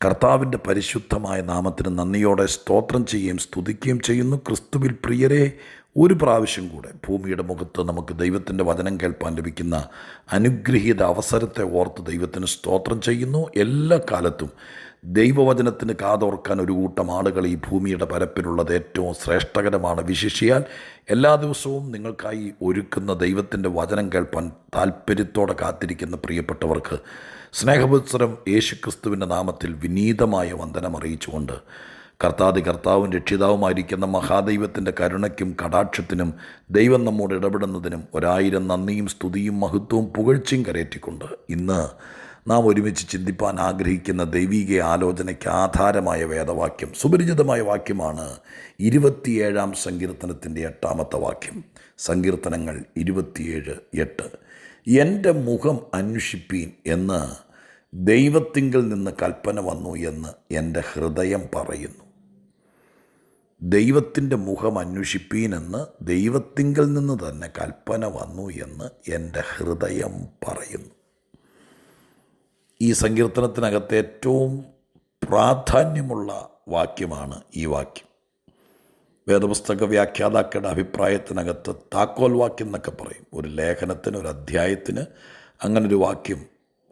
കർത്താവിന്റെ പരിശുദ്ധമായ നാമത്തിന് നന്ദിയോടെ സ്തോത്രം ചെയ്യുകയും സ്തുതിക്കുകയും ചെയ്യുന്നു. ക്രിസ്തുവിൽ പ്രിയരെ ഒരു പ്രാവശ്യം കൂടെ ഭൂമിയുടെ മുഖത്ത് നമുക്ക് ദൈവത്തിന്റെ വചനം കേൾപ്പാൻ ലഭിക്കുന്ന അനുഗ്രഹീത അവസരത്തെ ഓർത്ത് ദൈവത്തിന് സ്തോത്രം ചെയ്യുന്നു. എല്ലാ കാലത്തും ദൈവവചനത്തിന് കാതോർക്കാൻ ഒരു കൂട്ടം ആളുകൾ ഈ ഭൂമിയുടെ പരപ്പിലുള്ളത് ഏറ്റവും ശ്രേഷ്ഠകരമാണ്. വിശിഷിയാൽ എല്ലാ ദിവസവും നിങ്ങൾക്കായി ഒരുക്കുന്ന ദൈവത്തിന്റെ വചനം കേൾപ്പാൻ താല്പര്യത്തോടെ കാത്തിരിക്കുന്ന പ്രിയപ്പെട്ടവർക്ക് സ്നേഹപുത്സരം യേശുക്രിസ്തുവിന്റെ നാമത്തിൽ വിനീതമായ വന്ദനം അറിയിച്ചുകൊണ്ട് കർത്താതി കർത്താവും രക്ഷിതാവുമായിരിക്കുന്ന മഹാദൈവത്തിന്റെ കരുണയ്ക്കും കടാക്ഷത്തിനും ദൈവം നമ്മോട് ഇടപെടുന്നതിനും ഒരായിരം നന്ദിയും സ്തുതിയും മഹത്വവും പുകഴ്ചയും കരയറ്റിക്കൊണ്ട് ഇന്ന് നാം ഒരുമിച്ച് ചിന്തിപ്പാൻ ആഗ്രഹിക്കുന്ന ദൈവിക ആലോചനയ്ക്ക് ആധാരമായ വേദവാക്യം സുപരിചിതമായ വാക്യമാണ് ഇരുപത്തിയേഴാം സങ്കീർത്തനത്തിന്റെ എട്ടാമത്തെ വാക്യം. സങ്കീർത്തനങ്ങൾ ഇരുപത്തിയേഴ് എട്ട്. എന്റെ മുഖം അന്വേഷിപ്പീൻ എന്ന് ദൈവത്തിങ്കിൽ നിന്ന് കൽപ്പന വന്നു എന്ന് എന്റെ ഹൃദയം പറയുന്നു. ദൈവത്തിന്റെ മുഖം അന്വേഷിപ്പീനെന്ന് ദൈവത്തിങ്കൽ നിന്ന് തന്നെ കൽപ്പന വന്നു എന്ന് എന്റെ ഹൃദയം പറയുന്നു. ഈ സങ്കീർത്തനത്തിനകത്ത് ഏറ്റവും പ്രാധാന്യമുള്ള വാക്യമാണ് ഈ വാക്യം. വേദപുസ്തക വ്യാഖ്യാതാക്കളുടെ അഭിപ്രായത്തിനകത്ത് താക്കോൽ വാക്യം എന്നൊക്കെ പറയും. ഒരു ലേഖനത്തിന് ഒരു അധ്യായത്തിന് അങ്ങനൊരു വാക്യം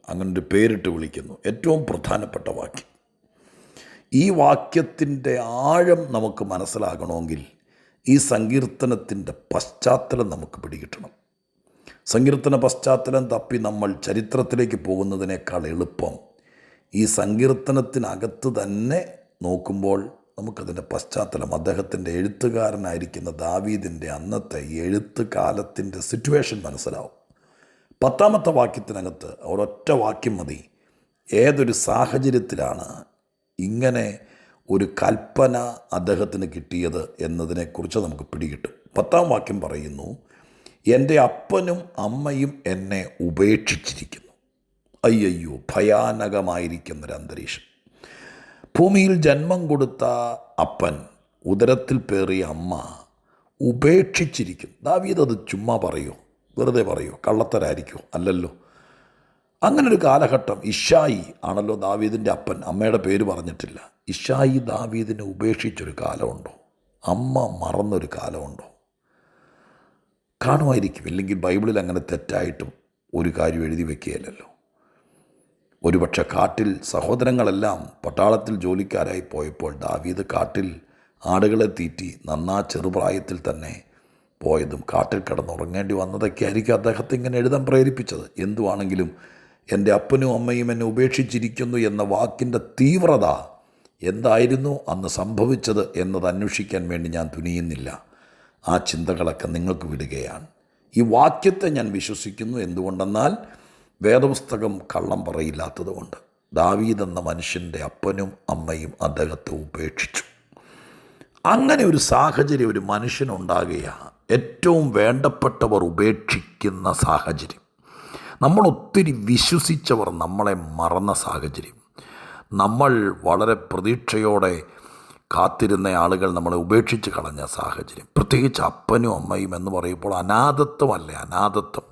അങ്ങനൊരു പേരിട്ട് വിളിക്കുന്നു. ഏറ്റവും പ്രധാനപ്പെട്ട വാക്യം. ഈ വാക്യത്തിന്റെ ആഴം നമുക്ക് മനസ്സിലാകണമെങ്കിൽ ഈ സങ്കീർത്തനത്തിന്റെ പശ്ചാത്തലം നമുക്ക് പിടികിട്ടണം. സങ്കീർത്തന പശ്ചാത്തലം തപ്പി നമ്മൾ ചരിത്രത്തിലേക്ക് പോകുന്നതിനേക്കാൾ എളുപ്പം ഈ സങ്കീർത്തനത്തിനകത്ത് തന്നെ നോക്കുമ്പോൾ നമുക്കതിന്റെ പശ്ചാത്തലം അദ്ദേഹത്തിന്റെ എഴുത്തുകാരനായിരിക്കുന്ന ദാവീദിന്റെ അന്നത്തെ എഴുത്ത് കാലത്തിന്റെ സിറ്റുവേഷൻ മനസ്സിലാവും. പത്താമത്തെ വാക്യത്തിനകത്ത് ഒരൊറ്റ വാക്യം മതി. ഏതൊരു സാഹചര്യത്തിലാണ് ഇങ്ങനെ ഒരു കൽപ്പന അദ്ദേഹത്തിന് കിട്ടിയത് എന്നതിനെക്കുറിച്ച് നമുക്ക് പിടികിട്ടും. പത്താം വാക്യം പറയുന്നു എന്റെ അപ്പനും അമ്മയും എന്നെ ഉപേക്ഷിച്ചിരിക്കുന്നു. അയ്യയ്യോ ഭയാനകമായിരിക്കുന്ന ഒരു അന്തരീക്ഷം. ഭൂമിയിൽ ജന്മം കൊടുത്ത അപ്പൻ ഉദരത്തിൽ പേറിയ അമ്മ ഉപേക്ഷിച്ചിരിക്കും ദാവീദ് അത് ചുമ്മാ പറയോ? വെറുതെ പറയോ? കള്ളത്തരായിരിക്കോ? അല്ലല്ലോ. അങ്ങനൊരു കാലഘട്ടം ഇഷായി ആണല്ലോ ദാവീദിന്റെ അപ്പൻ. അമ്മയുടെ പേര് പറഞ്ഞിട്ടില്ല. ഇഷായി ദാവീദിനെ ഉപേക്ഷിച്ചൊരു കാലമുണ്ടോ? അമ്മ മറന്നൊരു കാലമുണ്ടോ? കാണുമായിരിക്കും. ഇല്ലെങ്കിൽ ബൈബിളിൽ അങ്ങനെ തെറ്റായിട്ടും ഒരു കാര്യം എഴുതി വെക്കുകയില്ലല്ലോ. ഒരുപക്ഷെ കാട്ടിൽ സഹോദരങ്ങളെല്ലാം പട്ടാളത്തിൽ ജോലിക്കാരായി പോയപ്പോൾ ദാവീദ് കാട്ടിൽ ആടുകളെ തീറ്റി നന്നാ ചെറുപ്രായത്തിൽ തന്നെ പോയതും കാട്ടിൽ കിടന്നുറങ്ങേണ്ടി വന്നതൊക്കെ ആയിരിക്കും അദ്ദേഹത്തെ ഇങ്ങനെ എഴുതാൻ പ്രേരിപ്പിച്ചത്. എന്തുവാണെങ്കിലും എന്റെ അപ്പനും അമ്മയും എന്നെ ഉപേക്ഷിച്ചിരിക്കുന്നു എന്ന വാക്കിന്റെ തീവ്രത എന്തായിരുന്നു അന്ന് സംഭവിച്ചത് എന്നത് അന്വേഷിക്കാൻ വേണ്ടി ഞാൻ തുനിയുന്നില്ല. ആ ചിന്തകളൊക്കെ നിങ്ങൾക്ക് വിടുകയാണ്. ഈ വാക്യത്തെ ഞാൻ വിശ്വസിക്കുന്നു എന്തുകൊണ്ടെന്നാൽ വേദപുസ്തകം കള്ളം പറയില്ലാത്തതുകൊണ്ട്. ദാവീദ് എന്ന മനുഷ്യന്റെ അപ്പനും അമ്മയും അദ്ദേഹത്തെ ഉപേക്ഷിച്ചു. അങ്ങനെ ഒരു സാഹചര്യം ഒരു മനുഷ്യനുണ്ടാകുകയാണ്. ഏറ്റവും വേണ്ടപ്പെട്ടവർ ഉപേക്ഷിക്കുന്ന സാഹചര്യം. നമ്മൾ ഒത്തിരി വിശ്വസിച്ചവർ നമ്മളെ മറന്ന സാഹചര്യം. നമ്മൾ വളരെ പ്രതീക്ഷയോടെ കാത്തിരുന്ന ആളുകൾ നമ്മളെ ഉപേക്ഷിച്ച് കളഞ്ഞ സാഹചര്യം. പ്രത്യേകിച്ച് അപ്പനും അമ്മയും എന്ന് പറയുമ്പോൾ അനാഥത്വമല്ലേ? അനാഥത്വം.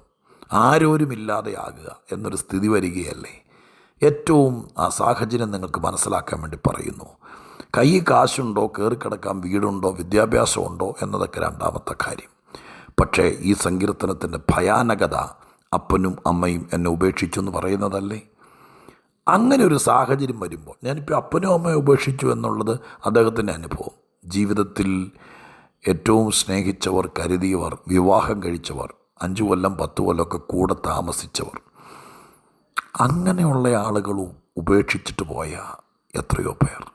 ആരോരുമില്ലാതെയാകുക എന്നൊരു സ്ഥിതി വരികയല്ലേ? ഏറ്റവും ആ സാഹചര്യം നിങ്ങൾക്ക് മനസ്സിലാക്കാൻ വേണ്ടി പറയുന്നു. കൈ കാശുണ്ടോ? കയറിക്കിടക്കാൻ വീടുണ്ടോ? വിദ്യാഭ്യാസമുണ്ടോ? എന്നതൊക്കെ രണ്ടാമത്തെ കാര്യം. പക്ഷേ ഈ സങ്കീർത്തനത്തിന്റെ ഭയാനകത അപ്പനും അമ്മയും എന്നെ ഉപേക്ഷിച്ചു എന്ന് പറയുന്നതല്ലേ? അങ്ങനെ ഒരു സാഹചര്യം വരുമ്പോൾ ഞാനിപ്പോൾ അപ്പനും അമ്മയും ഉപേക്ഷിച്ചു എന്നുള്ളത് അദ്ദേഹത്തിന്റെ അനുഭവം. ജീവിതത്തിൽ ഏറ്റവും സ്നേഹിച്ചവർ കരുതിയവർ വിവാഹം കഴിച്ചവർ അഞ്ചു കൊല്ലം പത്തു കൊല്ലമൊക്കെ കൂടെ താമസിച്ചവർ. അങ്ങനെയുള്ള ആളുകൾ ഉപേക്ഷിച്ചിട്ട് പോയ എത്രയോ പേർ.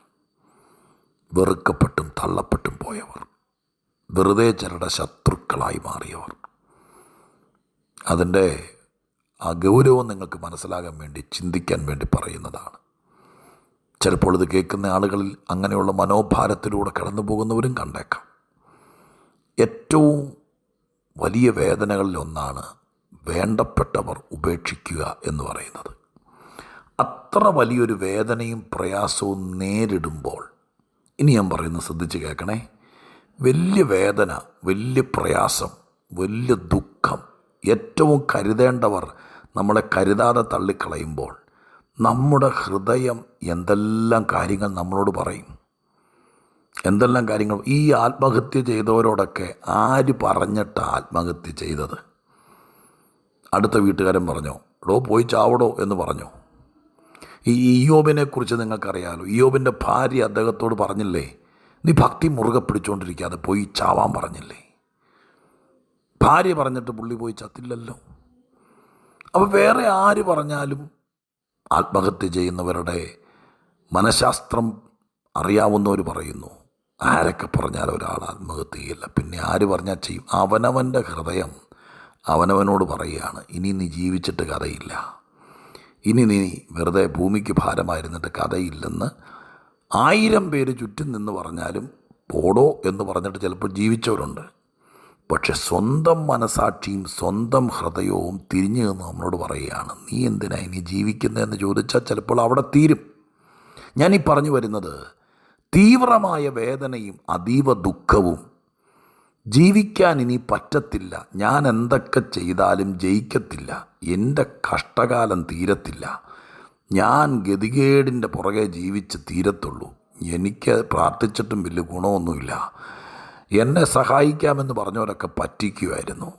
വെറുക്കപ്പെട്ടും തള്ളപ്പെട്ടും പോയവർ. വെറുതെ ചിലരുടെ ശത്രുക്കളായി മാറിയവർ. അതിന്റെ ആ ഗൗരവം നിങ്ങൾക്ക് മനസ്സിലാകാൻ വേണ്ടി ചിന്തിക്കാൻ വേണ്ടി പറയുന്നതാണ്. ചിലപ്പോൾ ഇത് കേൾക്കുന്ന ആളുകളിൽ അങ്ങനെയുള്ള മനോഭാരത്തിലൂടെ കടന്നു പോകുന്നവരും കണ്ടേക്കാം. ഏറ്റവും വലിയ വേദനകളിലൊന്നാണ് വേണ്ടപ്പെട്ടവർ ഉപേക്ഷിക്കുക എന്ന് പറയുന്നത്. അത്ര വലിയൊരു വേദനയും പ്രയാസവും നേരിടുമ്പോൾ ഇനി ഞാൻ പറയുന്നത് ശ്രദ്ധിച്ച് കേൾക്കണേ വലിയ വേദന വലിയ പ്രയാസം വലിയ ദുഃഖം ഏറ്റവും കരുതേണ്ടവർ നമ്മളെ കരുതാതെ തള്ളിക്കളയുമ്പോൾ നമ്മുടെ ഹൃദയം എന്തെല്ലാം കാര്യങ്ങൾ നമ്മളോട് പറയും? എന്തെല്ലാം കാര്യങ്ങൾ? ഈ ആത്മഹത്യ ചെയ്തവരോടൊക്കെ ആര് പറഞ്ഞിട്ട് ആത്മഹത്യ ചെയ്തത്? അടുത്ത വീട്ടുകാരൻ പറഞ്ഞോ എടോ പോയി ചാവടോ എന്ന് പറഞ്ഞു? ഈ ഇയോബിനെക്കുറിച്ച് നിങ്ങൾക്കറിയാലോ ഇയോബിന്റെ ഭാര്യ അദ്ദേഹത്തോട് പറഞ്ഞില്ലേ നീ ഭക്തി മുറുകെ പിടിച്ചുകൊണ്ടിരിക്കാതെ പോയി ചാവാൻ പറഞ്ഞില്ലേ? ഭാര്യ പറഞ്ഞിട്ട് പുള്ളി പോയി ചത്തില്ലല്ലോ. അപ്പോൾ വേറെ ആര് പറഞ്ഞാലും ആത്മഹത്യ ചെയ്യുന്നവരുടെ മനഃശാസ്ത്രം അറിയാവുന്നവർ പറയുന്നു ആരൊക്കെ പറഞ്ഞാൽ ഒരാൾ ആത്മഹത്യ ചെയ്യില്ല പിന്നെ ആര് പറഞ്ഞാൽ ചെയ്യും? അവനവന്റെ ഹൃദയം അവനവനോട് പറയുകയാണ് ഇനി നീ ജീവിച്ചിട്ട് കഥയില്ല. ഇനി നീ വെറുതെ ഭൂമിക്ക് ഭാരമായിരുന്നിട്ട് കഥയില്ലെന്ന് ആയിരം പേര് ചുറ്റും നിന്ന് പറഞ്ഞാലും പോടോ എന്ന് പറഞ്ഞിട്ട് ചിലപ്പോൾ ജീവിച്ചവരുണ്ട്. പക്ഷെ സ്വന്തം മനസാക്ഷിയും സ്വന്തം ഹൃദയവും തിരിഞ്ഞു നിന്ന് നമ്മളോട് പറയുകയാണ് നീ എന്തിനാ ഇനി ജീവിക്കുന്നതെന്ന് ചോദിച്ചാൽ ചിലപ്പോൾ അവിടെ തീരും. ഞാനീ പറഞ്ഞു വരുന്നത് തീവ്രമായ വേദനയും അതീവ ദുഃഖവും ജീവിക്കാൻ ഇനി പറ്റത്തില്ല. ഞാൻ എന്തൊക്കെ ചെയ്താലും ജയിക്കത്തില്ല. എന്റെ കഷ്ടകാലം തീരത്തില്ല. ഞാൻ ഗതികേടിന്റെ പുറകെ ജീവിച്ച് തീരത്തുള്ളൂ. എനിക്ക് പ്രാർത്ഥിച്ചിട്ടും വലിയ ഗുണമൊന്നുമില്ല. എന്നെ സഹായിക്കാമെന്ന് പറഞ്ഞവരൊക്കെ പറ്റിക്കുമായിരുന്നു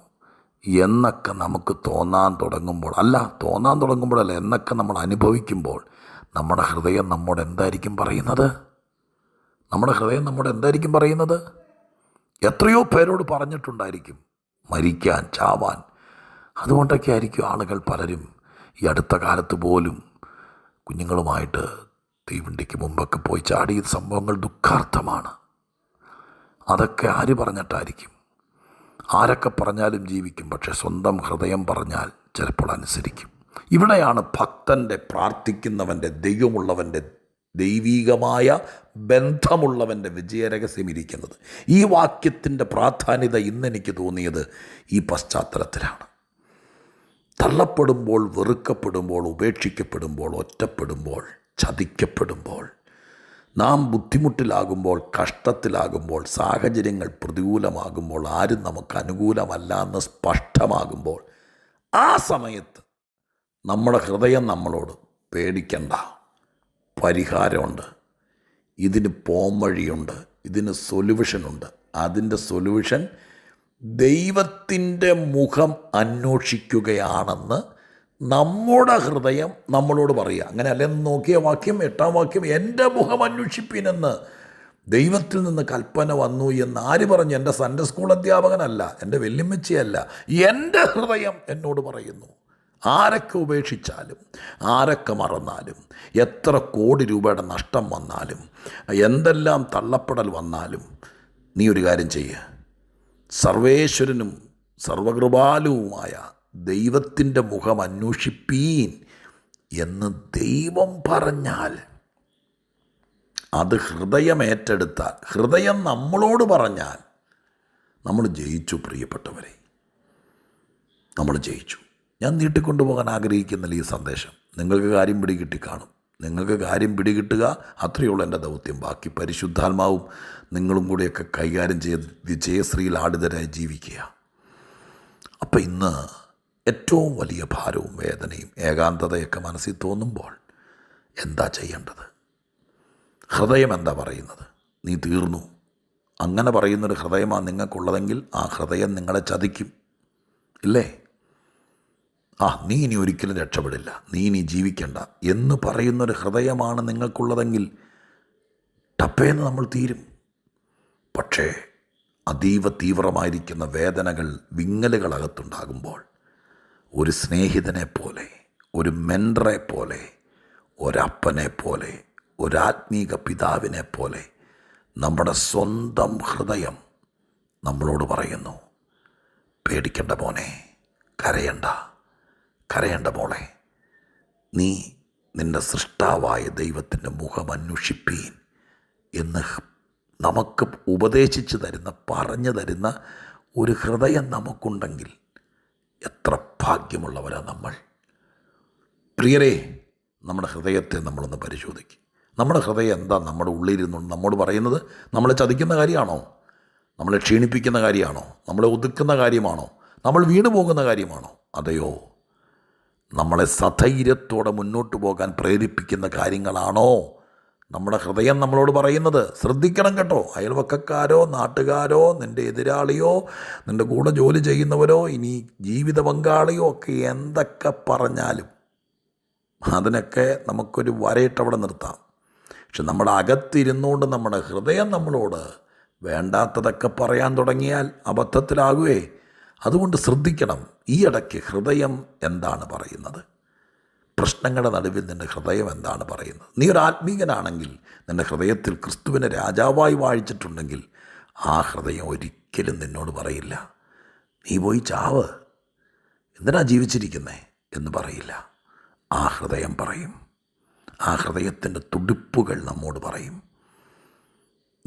എന്നൊക്കെ നമുക്ക് തോന്നാൻ തുടങ്ങുമ്പോൾ അല്ല തോന്നാൻ തുടങ്ങുമ്പോഴല്ല എന്നൊക്കെ നമ്മൾ അനുഭവിക്കുമ്പോൾ നമ്മുടെ ഹൃദയം നമ്മോട് എന്തായിരിക്കും പറയുന്നത്? നമ്മുടെ ഹൃദയം നമ്മോട് എന്തായിരിക്കും പറയുന്നത്? എത്രയോ പേരോട് പറഞ്ഞിട്ടുണ്ടായിരിക്കും മരിക്കാൻ ചാവാൻ. അതുകൊണ്ടൊക്കെ ആയിരിക്കും ആളുകൾ പലരും ഈ അടുത്ത കാലത്ത് പോലും കുഞ്ഞുങ്ങളുമായിട്ട് തീവണ്ടിക്ക് മുമ്പൊക്കെ പോയി ചാടിയ സംഭവങ്ങൾ ദുഃഖാർത്ഥമാണ്. അതൊക്കെ ആര് പറഞ്ഞിട്ടായിരിക്കും? ആരൊക്കെ പറഞ്ഞാലും ജീവിക്കും പക്ഷെ സ്വന്തം ഹൃദയം പറഞ്ഞാൽ ചിലപ്പോൾ അനുസരിക്കും. ഇവിടെയാണ് ഭക്തന്റെ പ്രാർത്ഥിക്കുന്നവന്റെ ദൈവമുള്ളവന്റെ ദൈവീകമായ ബന്ധമുള്ളവന്റെ വിജയരഹസ്യം ഇരിക്കുന്നത്. ഈ വാക്യത്തിന്റെ പ്രാധാന്യത ഇന്നെനിക്ക് തോന്നിയത് ഈ പശ്ചാത്തലത്തിലാണ്. തള്ളപ്പെടുമ്പോൾ വെറുക്കപ്പെടുമ്പോൾ ഉപേക്ഷിക്കപ്പെടുമ്പോൾ ഒറ്റപ്പെടുമ്പോൾ ചതിക്കപ്പെടുമ്പോൾ നാം ബുദ്ധിമുട്ടിലാകുമ്പോൾ കഷ്ടത്തിലാകുമ്പോൾ സാഹചര്യങ്ങൾ പ്രതികൂലമാകുമ്പോൾ ആരും നമുക്ക് അനുകൂലമല്ല എന്ന് സ്പഷ്ടമാകുമ്പോൾ ആ സമയത്ത് നമ്മുടെ ഹൃദയം നമ്മളോട് പേടിക്കണ്ട. പരിഹാരമുണ്ട്. ഇതിന് പോംവഴിയുണ്ട്. ഇതിന് സൊല്യൂഷനുണ്ട്. അതിന്റെ സൊല്യൂഷൻ ദൈവത്തിന്റെ മുഖം അന്വേഷിക്കുകയാണെന്ന് നമ്മുടെ ഹൃദയം നമ്മളോട് പറയുക. അങ്ങനെ അല്ലെന്ന് നോക്കിയ വാക്യം എട്ടാം വാക്യം എന്റെ മുഖം അന്വേഷിപ്പിനെന്ന് ദൈവത്തിൽ നിന്ന് കൽപ്പന വന്നു എന്ന് ആര് പറഞ്ഞു? എന്റെ സൺഡേ സ്കൂൾ അധ്യാപകനല്ല എന്റെ വെല്ലുമ്മച്ചിയല്ല എന്റെ ഹൃദയം എന്നോട് പറയുന്നു. ആരൊക്കെ ഉപേക്ഷിച്ചാലും ആരൊക്കെ മറന്നാലും എത്ര കോടി രൂപയുടെ നഷ്ടം വന്നാലും എന്തെല്ലാം തള്ളപ്പെടൽ വന്നാലും നീ ഒരു കാര്യം ചെയ്യുക സർവേശ്വരനും സർവകൃപാലുവുമായ ദൈവത്തിന്റെ മുഖം അന്വേഷിപ്പീൻ എന്ന് ദൈവം പറഞ്ഞാൽ അത് ഹൃദയം ഏറ്റെടുത്താൽ ഹൃദയം നമ്മളോട് പറഞ്ഞാൽ നമ്മൾ ജയിച്ചു പ്രിയപ്പെട്ടവരെ. നമ്മൾ ജയിച്ചു. ഞാൻ നീട്ടിക്കൊണ്ടുപോകാൻ ആഗ്രഹിക്കുന്നില്ല ഈ സന്ദേശം. നിങ്ങൾക്ക് കാര്യം പിടികിട്ടി കാണും. നിങ്ങൾക്ക് കാര്യം പിടികിട്ടുക അത്രയേ ഉള്ളൂ എന്റെ ദൗത്യം. ബാക്കി പരിശുദ്ധാത്മാവും നിങ്ങളും കൂടിയൊക്കെ കൈകാര്യം ചെയ്ത് വിജയശ്രീയിൽ ആടിതരായി ജീവിക്കുക. അപ്പം ഇന്ന് ഏറ്റവും വലിയ ഭാരവും വേദനയും ഏകാന്തതയൊക്കെ മനസ്സിൽ തോന്നുമ്പോൾ എന്താ ചെയ്യേണ്ടത്? ഹൃദയം എന്താ പറയുന്നത്? നീ തീർന്നു. അങ്ങനെ പറയുന്നൊരു ഹൃദയമാണ് നിങ്ങൾക്കുള്ളതെങ്കിൽ ആ ഹൃദയം നിങ്ങളെ ചതിക്കും. ഇല്ലേ? ആ നീ ഇനി ഒരിക്കലും രക്ഷപ്പെടില്ല. നീ ഇനി ജീവിക്കണ്ട. എന്ന് പറയുന്നൊരു ഹൃദയമാണ് നിങ്ങൾക്കുള്ളതെങ്കിൽ ടപ്പേന്ന് നമ്മൾ തീരും. പക്ഷേ അതീവ തീവ്രമായിരിക്കുന്ന വേദനകൾ വിങ്ങലുകളകത്തുണ്ടാകുമ്പോൾ ഒരു സ്നേഹിതനെ പോലെ ഒരു മെൻഡറെ പോലെ ഒരപ്പനെ പോലെ ഒരാത്മീക പിതാവിനെ പോലെ നമ്മുടെ സ്വന്തം ഹൃദയം നമ്മളോട് പറയുന്നു പേടിക്കേണ്ട മോനെ കരയണ്ട കരയണ്ട മോളെ. നീ നിന്റെ സൃഷ്ടാവായ ദൈവത്തിന്റെ മുഖം അന്വേഷിപ്പീൻ എന്ന് നമുക്ക് ഉപദേശിച്ചു തരുന്ന പറഞ്ഞു തരുന്ന ഒരു ഹൃദയം നമുക്കുണ്ടെങ്കിൽ എത്ര ഭാഗ്യമുള്ളവരാ നമ്മൾ. പ്രിയരെ നമ്മുടെ ഹൃദയത്തെ നമ്മളൊന്ന് പരിശോധിക്കും. നമ്മുടെ ഹൃദയം എന്താ? നമ്മുടെ ഉള്ളിലിരുന്നു നമ്മോട് പറയുന്നത് നമ്മളെ ചതിക്കുന്ന കാര്യമാണോ? നമ്മളെ ക്ഷീണിപ്പിക്കുന്ന കാര്യമാണോ? നമ്മളെ ഒതുക്കുന്ന കാര്യമാണോ? നമ്മൾ വീണു പോകുന്ന കാര്യമാണോ? അതെയോ? നമ്മളെ സധൈര്യത്തോടെ മുന്നോട്ട് പോകാൻ പ്രേരിപ്പിക്കുന്ന കാര്യങ്ങളാണോ? നമ്മുടെ ഹൃദയം നമ്മളോട് പറയുന്നത് ശ്രദ്ധിക്കണം കേട്ടോ. അയൽവക്കക്കാരോ നാട്ടുകാരോ നിന്റെ എതിരാളിയോ നിന്റെ കൂടെ ജോലി ചെയ്യുന്നവരോ ഇനി ജീവിത പങ്കാളിയോ ഒക്കെ എന്തൊക്കെ പറഞ്ഞാലും അതിനൊക്കെ നമുക്കൊരു വരയിട്ടവിടെ നിർത്താം. പക്ഷെ നമ്മുടെ അകത്തിരുന്നുകൊണ്ട് നമ്മുടെ ഹൃദയം നമ്മളോട് വേണ്ടാത്തതൊക്കെ പറയാൻ തുടങ്ങിയാൽ അബദ്ധത്തിലാകുവേ. അതുകൊണ്ട് ശ്രദ്ധിക്കണം. ഈ ഇടയ്ക്ക് ഹൃദയം എന്താണ് പറയുന്നത്? പ്രശ്നങ്ങളുടെ നടുവിൽ നിന്റെ ഹൃദയം എന്താണ് പറയുന്നത്? നീ ഒരു ആത്മീകനാണെങ്കിൽ നിന്റെ ഹൃദയത്തിൽ ക്രിസ്തുവിനെ രാജാവായി വാഴിച്ചിട്ടുണ്ടെങ്കിൽ ആ ഹൃദയം ഒരിക്കലും നിന്നോട് പറയില്ല. നീ പോയി ചാവ്. എന്തിനാ ജീവിച്ചിരിക്കുന്നേ എന്ന് പറയില്ല. ആ ഹൃദയം പറയും. ആ ഹൃദയത്തിന്റെ തുടിപ്പുകൾ നമ്മോട് പറയും.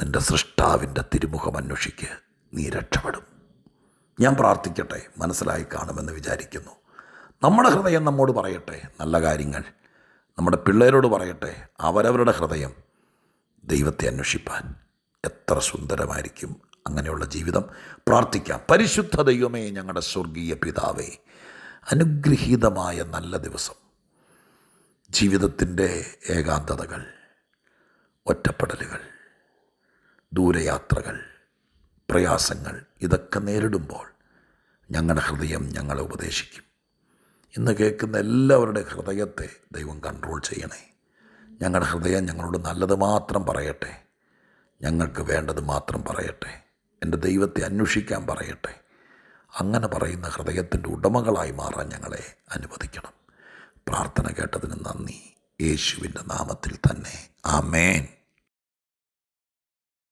നിന്റെ സൃഷ്ടാവിന്റെ തിരുമുഖം അന്വേഷിക്ക്. നീ രക്ഷപ്പെടും. ഞാൻ പ്രാർത്ഥിക്കട്ടെ. മനസ്സിലായി കാണുമെന്ന് വിചാരിക്കുന്നു. നമ്മുടെ ഹൃദയം നമ്മോട് പറയട്ടെ നല്ല കാര്യങ്ങൾ. നമ്മുടെ പിള്ളേരോട് പറയട്ടെ അവരവരുടെ ഹൃദയം ദൈവത്തെ അന്വേഷിപ്പാൻ. എത്ര സുന്ദരമായിരിക്കും അങ്ങനെയുള്ള ജീവിതം. പ്രാർത്ഥിക്കാം. പരിശുദ്ധ ദൈവമേ ഞങ്ങളുടെ സ്വർഗീയ പിതാവേ അനുഗ്രഹീതമായ നല്ല ദിവസം. ജീവിതത്തിന്റെ ഏകാന്തതകൾ ഒറ്റപ്പെടലുകൾ ദൂരയാത്രകൾ പ്രയാസങ്ങൾ ഇതൊക്കെ നേരിടുമ്പോൾ ഞങ്ങളുടെ ഹൃദയം ഞങ്ങളെ ഉപദേശിക്കും. ഇന്ന് കേൾക്കുന്ന എല്ലാവരുടെ ഹൃദയത്തെ ദൈവം കൺട്രോൾ ചെയ്യണേ. ഞങ്ങളുടെ ഹൃദയം ഞങ്ങളോട് നല്ലത് മാത്രം പറയട്ടെ. ഞങ്ങൾക്ക് വേണ്ടത് മാത്രം പറയട്ടെ. എന്റെ ദൈവത്തെ അന്വേഷിക്കാൻ പറയട്ടെ. അങ്ങനെ പറയുന്ന ഹൃദയത്തിന്റെ ഉടമകളായി മാറാൻ ഞങ്ങളെ അനുവദിക്കണം. പ്രാർത്ഥന കേട്ടതിന് നന്ദി. യേശുവിന്റെ നാമത്തിൽ തന്നെ. ആമേൻ.